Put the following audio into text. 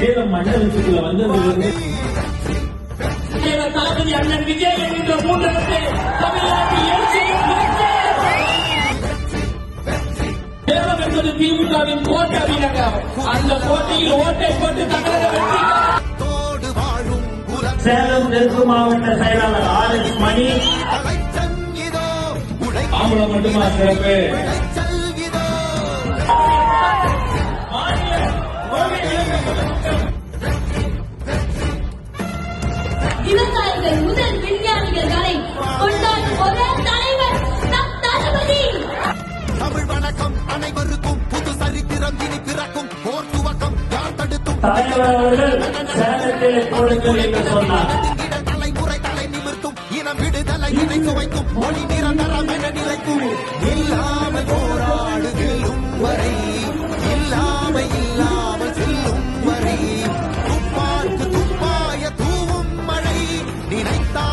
சேலம் மண்டலத்துக்குள்ள வந்ததிலிருந்து தளபதி அண்ணன் விஜய் என்கின்ற மூன்றெழுத்து தமிழ்நாட்டில் எழுச்சியை குறிக்க சேலம் என்பது திமுகவின் கோட்டை அபிநகர் அந்த கோட்டையில் ஓட்டை போட்டு தமிழக வெற்றி. சேலம் தெற்கு மாவட்ட செயலாளர் ஆர் எஸ் மணி. ஆம்பளை மட்டுமா சிறப்பு? விவசாயிகள் முதல் விஞ்ஞானிகள் வரை கொண்டாடும் ஒரே தலைவர் நம் தளபதி தமிழ் வணக்கம் அனைவருக்கும் புது சரித்திரம் இனி பிறக்கும் போர் துவக்கம் யார் தடுத்தும் தலைவர் அவர்கள் சேலத்தில் கொடுங்கள் என்று சொன்னார் இட தலைமுறை தலை நிமிர்த்தும் இனம் விடுதலை இணை சுவைக்கும் மொழி நிரந்தரம் என நினைத்தால்